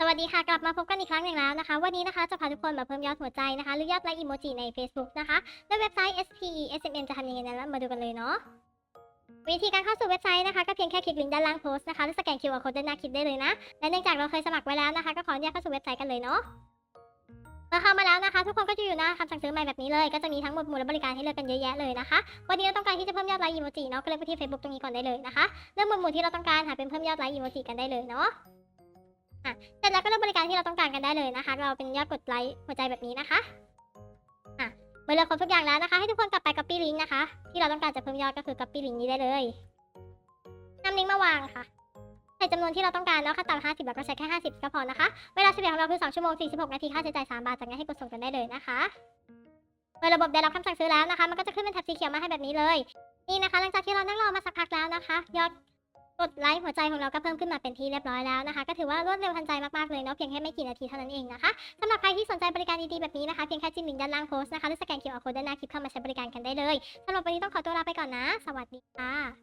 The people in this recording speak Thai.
สวัสดีค่ะ กลับมาพบกันอีกครั้งหนึ่งแล้วนะคะ วันนี้นะคะจะพาทุกคนมาเพิ่มยอดหัวใจนะคะ หรือยอดไลค์อีโมจิใน Facebook นะคะด้วยเว็บไซต์ SPESMN จะทำยังไงนั้นมาดูกันเลยเนาะวิธีการเข้าสู่เว็บไซต์นะคะก็เพียงแค่คลิกลิงก์ด้านล่างโพสต์นะคะแล้วสแกน QR code ด้านหน้าคลิปได้เลยนะและเนื่องจากเราเคยสมัครไว้แล้วนะคะ ก็ขออนุญาตเข้าสู่เว็บไซต์กันเลยเนาะเมื่อเข้ามาแล้วนะคะ ทุกคนก็จะอยู่หน้าคำสั่งซื้อใหม่แบบนี้เลย ก็จะมีทั้งหมดหมู่และบริการให้เลือกกันเยอะแยะเลยนะคะวันนี้เราต้องการที่จะเพิ่มยอดไลค์อีโมจิเนาะก็เลยไปที่ Facebook ตรงนี้ก่อนได้เลยนะคะเลือกหมวดหมู่ที่เราต้องการหาเป็นเพิ่มยอดไลค์อีโมจิกันได้เลยเนาะ เสร็จแล้วก็เลือกบริการที่เราต้องการกันได้เลยนะคะ เราเป็นยอดกดไลค์หัวใจแบบนี้นะคะอะเมื่อเลือกครบทุกอย่างแล้วนะคะ ให้ทุกคนกลับไป copy link นะคะ ที่เราต้องการจะเพิ่มยอดก็คือ copy link นี้ได้เลยนำลิงก์มาวางค่ะใส่จำนวนที่เราต้องการเนาะขั้นต่ำ50 แล้วก็ใช้แค่ 50 ก็พอนะคะ เวลาเฉลี่ยของเราคือ 2 ชั่วโมง 46 นาที ค่าใช้จ่าย 3 บาท จากนั้นให้กดส่งกันได้เลยนะคะเมื่อระบบได้รับคำสั่งซื้อแล้วนะคะ มันก็จะขึ้นเป็นแถบสีเขียวมาให้แบบนี้เลย นี่นะคะ หลังจากที่เรานั่งรอมาสักพักแล้วนะคะ ยอด กดไลค์หัวใจของเราก็เพิ่มขึ้นมาเป็นที่เรียบร้อยแล้วนะคะ ก็ถือว่ารวดเร็วทันใจมากๆเลยเนาะเพียงแค่ไม่กี่นาทีเท่านั้นเองนะคะสำหรับใครที่สนใจบริการดีๆแบบนี้นะคะเพียงแค่จิ้มลิงก์ด้านล่างโพสต์นะคะหรือสแกน QR code ด้านหน้าคลิปเข้ามาใช้บริการกันได้เลยสำหรับวันนี้ต้องขอตัวลาไปก่อนนะ สวัสดีค่ะ